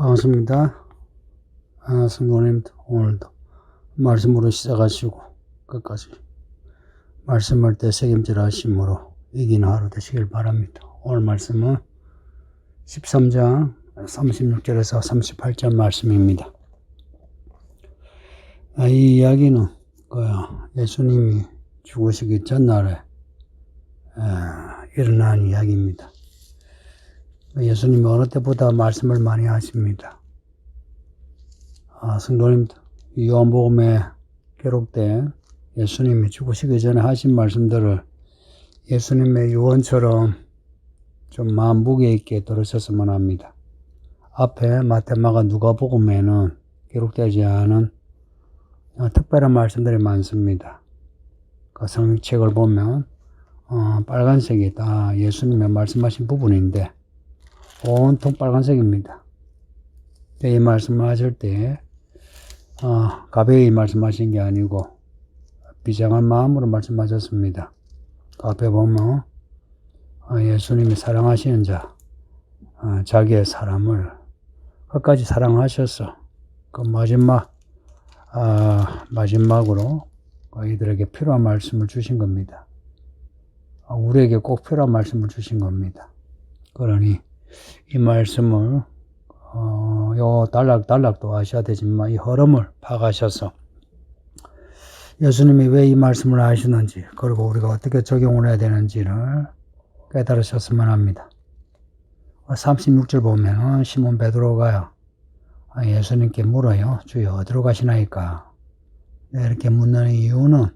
반갑습니다. 아, 성도님들 오늘도 말씀으로 시작하시고 끝까지 말씀을 되새김질 하심으로 이기는 하루 되시길 바랍니다. 오늘 말씀은 13장 36절에서 38절 말씀입니다. 아, 이 이야기는 그 예수님이 죽으시기 전날에 아, 일어난 이야기입니다. 예수님이 어느 때보다 말씀을 많이 하십니다. 아, 성도님들, 요한복음에 기록된 예수님이 죽으시기 전에 하신 말씀들을 예수님의 유언처럼 좀 마음 무게 있게 들으셨으면 합니다. 앞에 마테마가 누가복음에는 기록되지 않은 어, 특별한 말씀들이 많습니다. 그 성책을 보면 어, 빨간색이 다 예수님의 말씀하신 부분인데 온통 빨간색입니다. 이 말씀을 하실 때 어, 가벼이 말씀하신 게 아니고 비장한 마음으로 말씀하셨습니다. 그 앞에 보면 어, 예수님이 사랑하시는 자, 어, 자기의 사람을 끝까지 사랑하셔서 그 마지막 아, 마지막으로 이들에게 필요한 말씀을 주신 겁니다. 어, 우리에게 꼭 필요한 말씀을 주신 겁니다. 그러니 이 말씀을 어, 요 단락단락도 하셔야 되지만 이 흐름을 파가셔서 예수님이 왜 이 말씀을 하시는지 그리고 우리가 어떻게 적용을 해야 되는지를 깨달으셨으면 합니다. 36절 보면 시몬 베드로가 예수님께 물어요. 주여 어디로 가시나이까? 네, 이렇게 묻는 이유는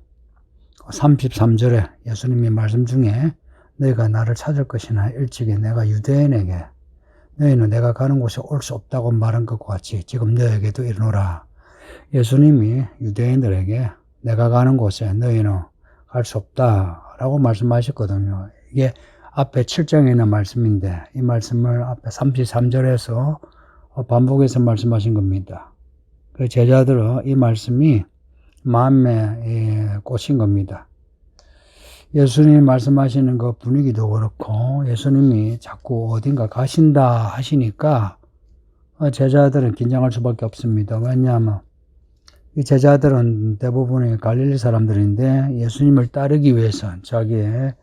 33절에 예수님이 말씀 중에 너희가 나를 찾을 것이나 일찍이 내가 유대인에게 너희는 내가 가는 곳에 올 수 없다고 말한 것과 같이 지금 너에게도 이르노라. 예수님이 유대인들에게 내가 가는 곳에 너희는 갈 수 없다라고 말씀하셨거든요. 이게 앞에 7장에 있는 말씀인데 이 말씀을 앞에 33절에서 반복해서 말씀하신 겁니다. 그 제자들은 이 말씀이 마음에 꽂힌 겁니다. 예수님이 말씀하시는 그 분위기도 그렇고 예수님이 자꾸 어딘가 가신다 하시니까 제자들은 긴장할 수밖에 없습니다. 왜냐하면 이 제자들은 대부분이 갈릴리 사람들인데 예수님을 따르기 위해서 자기의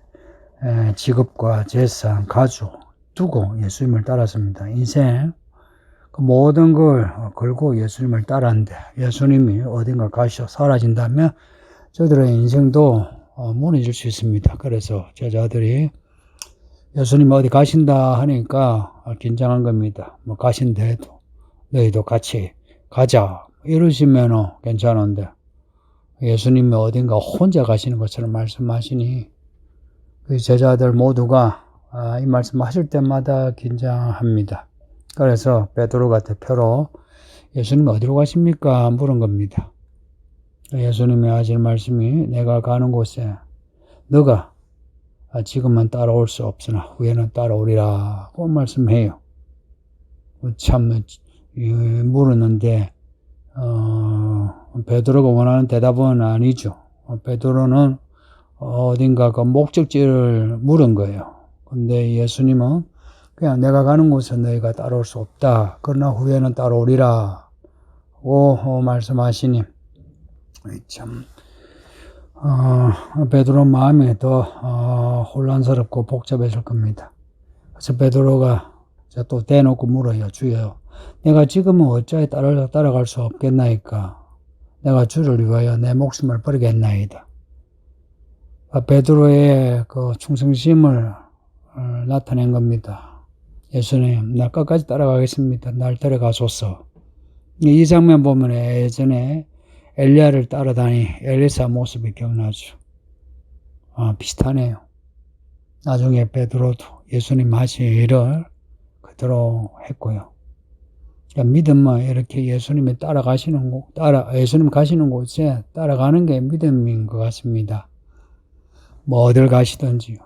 직업과 재산, 가족 두고 예수님을 따랐습니다. 인생 그 모든 걸 걸고 예수님을 따랐는데 예수님이 어딘가 가셔 사라진다면 저들의 인생도 어, 무너질 수 있습니다. 그래서 제자들이 예수님 어디 가신다 하니까 긴장한 겁니다. 뭐 가신대도 너희도 같이 가자 이러시면 괜찮은데 예수님이 어딘가 혼자 가시는 것처럼 말씀하시니 그 제자들 모두가 아, 이 말씀하실 때마다 긴장합니다. 그래서 베드로가 대표로 예수님 어디로 가십니까? 물은 겁니다. 예수님이 하실 말씀이 내가 가는 곳에 너가 지금은 따라올 수 없으나 후에는 따라오리라고 말씀해요. 참 물었는데 어, 베드로가 원하는 대답은 아니죠. 베드로는 어딘가 그 목적지를 물은 거예요. 근데 예수님은 그냥 내가 가는 곳에 너희가 따라올 수 없다. 그러나 후에는 따라오리라. 고 말씀하시니 참, 어, 베드로 마음이 더 어, 혼란스럽고 복잡해질 겁니다. 그래서 베드로가 또 대놓고 물어요. 주여, 내가 지금은 어찌하여 따라, 따라갈 수 없겠나이까? 내가 주를 위하여 내 목숨을 버리겠나이다. 아, 베드로의 그 충성심을 어, 나타낸 겁니다. 예수님, 나 끝까지 따라가겠습니다. 날 데려가소서. 이 장면 보면 예전에 엘리야를 따라다니 엘리사 모습이 기억나죠. 아, 비슷하네요. 나중에 베드로도 예수님 하신 일을 그대로 했고요. 그러니까 믿음은 이렇게 예수님이 따라가시는 곳, 따라, 예수님 가시는 곳에 따라가는 게 믿음인 것 같습니다. 뭐 어딜 가시든지요.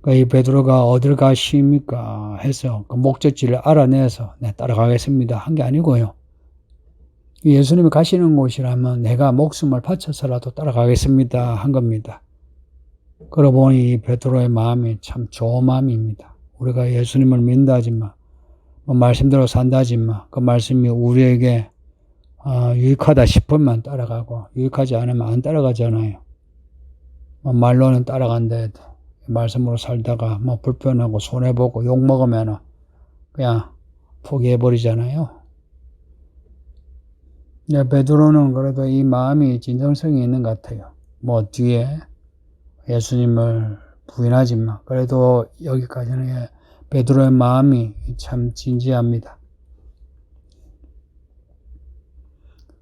그러니까 이 베드로가 어딜 가십니까? 해서 그 목적지를 알아내서 네, 따라가겠습니다. 한 게 아니고요. 예수님이 가시는 곳이라면 내가 목숨을 바쳐서라도 따라가겠습니다. 한 겁니다. 그러고 보니 베드로의 마음이 참 좋은 마음입니다. 우리가 예수님을 믿는다 하지만 뭐 말씀대로 산다지만 그 말씀이 우리에게 어, 유익하다 싶으면 따라가고 유익하지 않으면 안 따라가잖아요. 뭐 말로는 따라간다 도 말씀으로 살다가 뭐 불편하고 손해보고 욕먹으면 그냥 포기해버리잖아요. 네, 베드로는 그래도 이 마음이 진정성이 있는 것 같아요. 뭐 뒤에 예수님을 부인하지만 그래도 여기까지는 베드로의 마음이 참 진지합니다.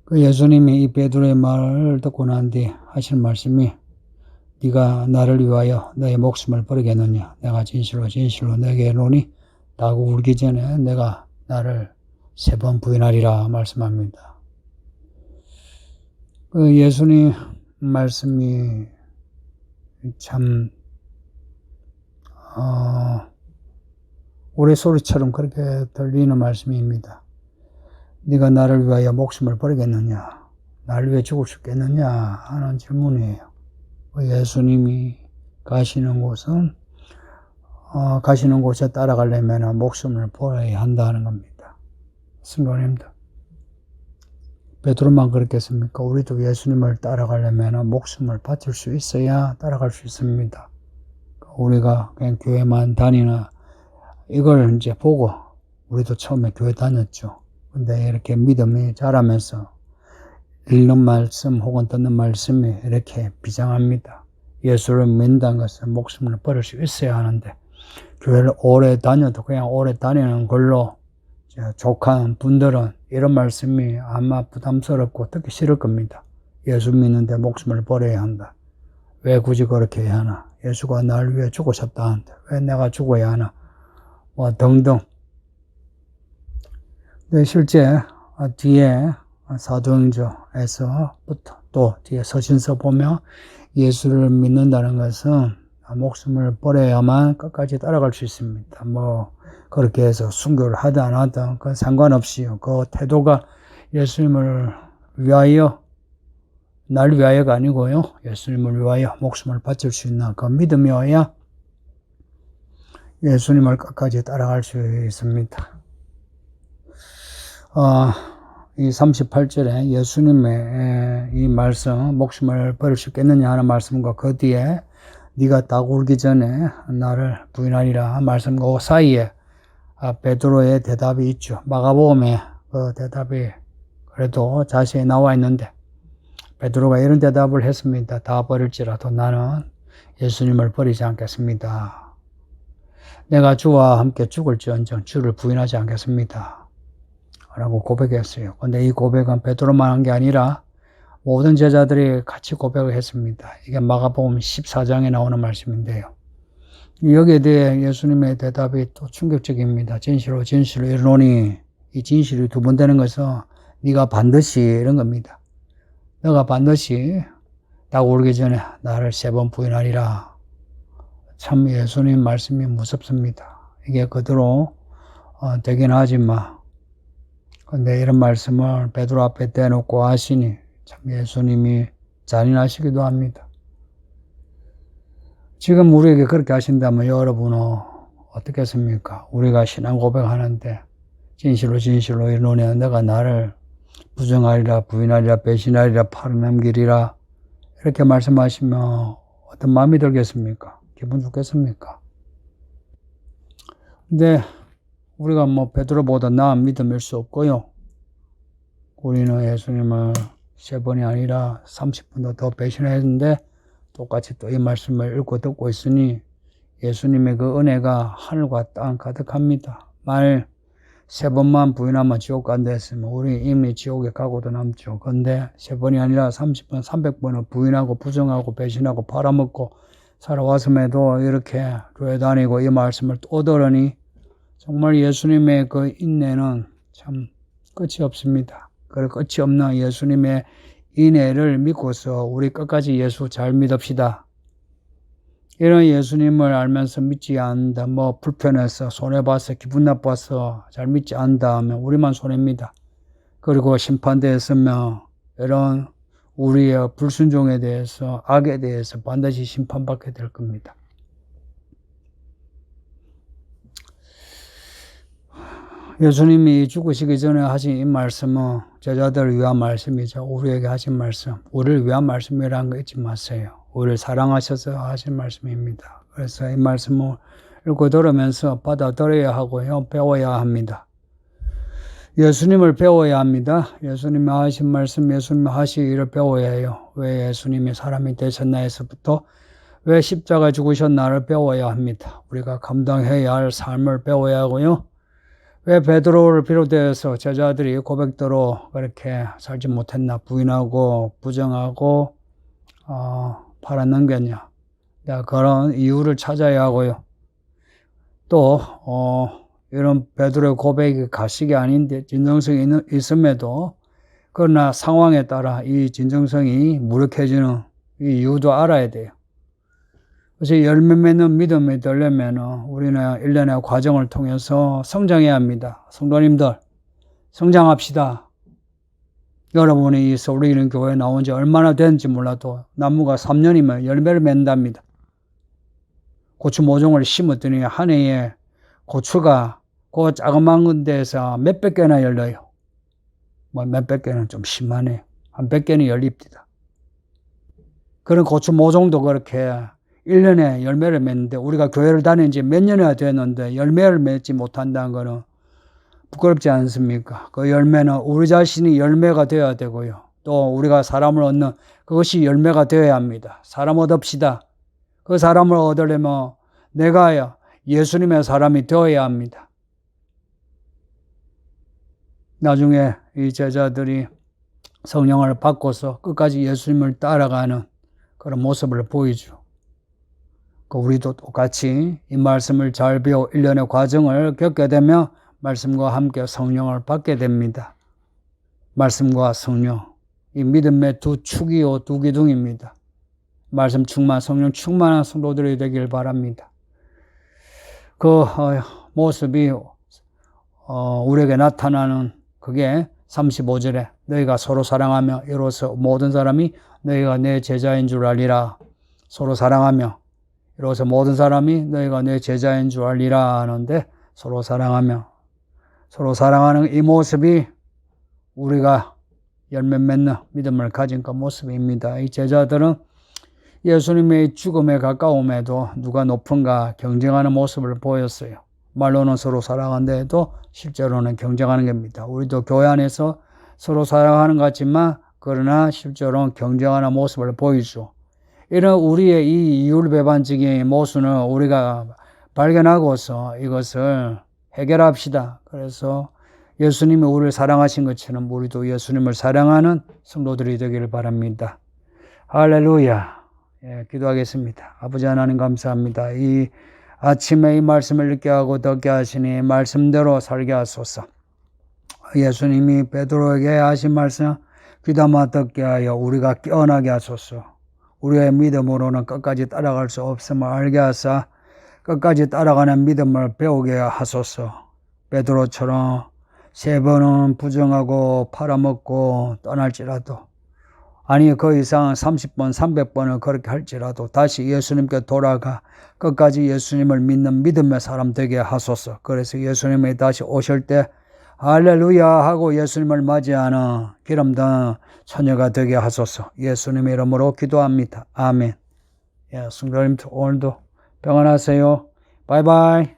그 예수님이 이 베드로의 말을 듣고 난 뒤 하신 말씀이 네가 나를 위하여 너의 목숨을 버리겠느냐 내가 진실로 진실로 내게 이르노니 라고 울기 전에 내가 나를 세 번 부인하리라 말씀합니다. 그 예수님 말씀이 참 어, 우레소리처럼 그렇게 들리는 말씀입니다. 네가 나를 위하여 목숨을 버리겠느냐? 나를 위해 죽을 수 있겠느냐? 하는 질문이에요. 그 예수님이 가시는 곳은 어, 가시는 곳에 따라가려면 목숨을 버려야 한다는 겁니다. 승관입니다. 베드로만 그렇겠습니까? 우리도 예수님을 따라가려면 목숨을 바칠 수 있어야 따라갈 수 있습니다. 우리가 그냥 교회만 다니나 이걸 이제 보고 우리도 처음에 교회 다녔죠. 근데 이렇게 믿음이 자라면서 읽는 말씀 혹은 듣는 말씀이 이렇게 비장합니다. 예수를 믿는다는 것은 목숨을 버릴 수 있어야 하는데 교회를 오래 다녀도 그냥 오래 다니는 걸로 족한 분들은 이런 말씀이 아마 부담스럽고 듣기 싫을 겁니다. 예수 믿는데 목숨을 버려야 한다. 왜 굳이 그렇게 해야 하나? 예수가 날 위해 죽으셨다 하는데 왜 내가 죽어야 하나? 뭐 등등. 근데 실제 뒤에 사도행전에서부터 또 뒤에 서신서 보면 예수를 믿는다는 것은 목숨을 버려야만 끝까지 따라갈 수 있습니다. 뭐 그렇게 해서 순교를 하든 안 하든 그 상관없이요. 그 태도가 예수님을 위하여 날 위하여가 아니고요. 예수님을 위하여 목숨을 바칠 수 있는 그 믿음이어야 예수님을 끝까지 따라갈 수 있습니다. 어, 이 38절에 예수님의 이 말씀, 목숨을 버릴 수 있겠느냐 하는 말씀과 그 뒤에 네가 딱 울기 전에 나를 부인하리라 말씀과 그 사이에 아, 베드로의 대답이 있죠. 마가복음에 그 대답이 그래도 자세히 나와 있는데 베드로가 이런 대답을 했습니다. 다 버릴지라도 나는 예수님을 버리지 않겠습니다. 내가 주와 함께 죽을지언정 주를 부인하지 않겠습니다. 라고 고백했어요. 근데 이 고백은 베드로만 한 게 아니라 모든 제자들이 같이 고백을 했습니다. 이게 마가복음 14장에 나오는 말씀인데요. 여기에 대해 예수님의 대답이 또 충격적입니다. 진실로 진실로 이르노니 이 진실이 두 번 되는 것은 네가 반드시 이런 겁니다. 너가 반드시 딱 오르기 전에 나를 세 번 부인하리라. 참 예수님 말씀이 무섭습니다. 이게 그대로 어, 되긴 하지만 근데 이런 말씀을 베드로 앞에 대놓고 하시니 참 예수님이 잔인하시기도 합니다. 지금 우리에게 그렇게 하신다면 여러분은 어떻겠습니까? 우리가 신앙 고백하는데 진실로 진실로 이노네 내가 나를 부정하리라 부인하리라 배신하리라 팔아넘기리라 이렇게 말씀하시면 어떤 마음이 들겠습니까? 기분 좋겠습니까? 근데 우리가 뭐 베드로보다 나은 믿음일 수 없고요. 우리는 예수님을 세 번이 아니라 30분도 더 배신했는데 똑같이 또 이 말씀을 읽고 듣고 있으니 예수님의 그 은혜가 하늘과 땅 가득합니다. 말세 번만 부인하면 지옥 간다 했으면 우리 이미 지옥에 가고도 남죠. 근데 세 번이 아니라 30번, 300번을 부인하고 부정하고 배신하고 팔아먹고 살아왔음에도 이렇게 교회 다니고 이 말씀을 또 들으니 정말 예수님의 그 인내는 참 끝이 없습니다. 그 끝이 없는 예수님의 인애를 믿고서 우리 끝까지 예수 잘 믿읍시다. 이런 예수님을 알면서 믿지 않는다. 뭐 불편해서 손해봐서 기분 나빠서 잘 믿지 않다 하면 우리만 손해입니다. 그리고 심판대에 서면 이런 우리의 불순종에 대해서 악에 대해서 반드시 심판받게 될 겁니다. 예수님이 죽으시기 전에 하신 이 말씀은 제자들을 위한 말씀이죠. 우리에게 하신 말씀. 우리를 위한 말씀이라는 거 잊지 마세요. 우리를 사랑하셔서 하신 말씀입니다. 그래서 이 말씀을 읽고 들으면서 받아들여야 하고요. 배워야 합니다. 예수님을 배워야 합니다. 예수님이 하신 말씀, 예수님이 하신 일을 배워야 해요. 왜 예수님이 사람이 되셨나 해서부터 왜 십자가 죽으셨나를 배워야 합니다. 우리가 감당해야 할 삶을 배워야 하고요. 왜 베드로를 비롯해서 제자들이 고백대로 그렇게 살지 못했나 부인하고 부정하고 어, 팔아넘겼냐 내가 그런 이유를 찾아야 하고요. 또 어, 이런 베드로의 고백이 가식이 아닌데 진정성이 있, 있음에도 그러나 상황에 따라 이 진정성이 무력해지는 이 이유도 알아야 돼요. 그래서 열매 맺는 믿음이 되려면 우리는 일련의 과정을 통해서 성장해야 합니다. 성도님들, 성장합시다. 여러분이 이 서울이는 교회에 나온 지 얼마나 됐는지 몰라도 나무가 3년이면 열매를 맺는답니다. 고추 모종을 심었더니 한 해에 고추가 그 자그마한 데에서 몇백 개나 열려요. 뭐 몇백 개는 좀 심하네요. 한 백 개는 열립니다. 그런 고추 모종도 그렇게 1년에 열매를 맺는데 우리가 교회를 다닌 지 몇 년이나 됐는데 열매를 맺지 못한다는 것은 부끄럽지 않습니까? 그 열매는 우리 자신이 열매가 되어야 되고요. 또 우리가 사람을 얻는 그것이 열매가 되어야 합니다. 사람 얻읍시다. 그 사람을 얻으려면 내가 예수님의 사람이 되어야 합니다. 나중에 이 제자들이 성령을 받고서 끝까지 예수님을 따라가는 그런 모습을 보이죠. 그 우리도 똑같이 이 말씀을 잘 배워 일련의 과정을 겪게 되면 말씀과 함께 성령을 받게 됩니다. 말씀과 성령. 이 믿음의 두 축이요, 두 기둥입니다. 말씀 충만, 성령 충만한 성도들이 되길 바랍니다. 그 어, 모습이 어, 우리에게 나타나는 그게 35절에 너희가 서로 사랑하며 이로써 모든 사람이 너희가 내 제자인 줄 알리라. 서로 사랑하며 이로써 모든 사람이 너희가 내 제자인 줄 알리라 하는데 서로 사랑하며 서로 사랑하는 이 모습이 우리가 열매 맺는 믿음을 가진 그 모습입니다. 이 제자들은 예수님의 죽음에 가까움에도 누가 높은가 경쟁하는 모습을 보였어요. 말로는 서로 사랑한데도 실제로는 경쟁하는 겁니다. 우리도 교회 안에서 서로 사랑하는 것 같지만 그러나 실제로는 경쟁하는 모습을 보이죠. 이런 우리의 이 이율배반적인 모습을 우리가 발견하고서 이것을 해결합시다. 그래서 예수님이 우리를 사랑하신 것처럼 우리도 예수님을 사랑하는 성도들이 되기를 바랍니다. 할렐루야. 예, 기도하겠습니다. 아버지 하나님 감사합니다. 이 아침에 이 말씀을 읽게 하고 듣게 하시니 말씀대로 살게 하소서. 예수님이 베드로에게 하신 말씀 귀담아 듣게 하여 우리가 깨어나게 하소서. 우리의 믿음으로는 끝까지 따라갈 수 없음을 알게 하사 끝까지 따라가는 믿음을 배우게 하소서. 베드로처럼 세 번은 부정하고 팔아먹고 떠날지라도 아니 그 이상 30번, 300번을 그렇게 할지라도 다시 예수님께 돌아가 끝까지 예수님을 믿는 믿음의 사람 되게 하소서. 그래서 예수님이 다시 오실 때 할렐루야 하고 예수님을 맞이하는 기름든 처녀가 되게 하소서. 예수님의 이름으로 기도합니다. 아멘. 예, 성도님 오늘도 평안하세요. 바이바이.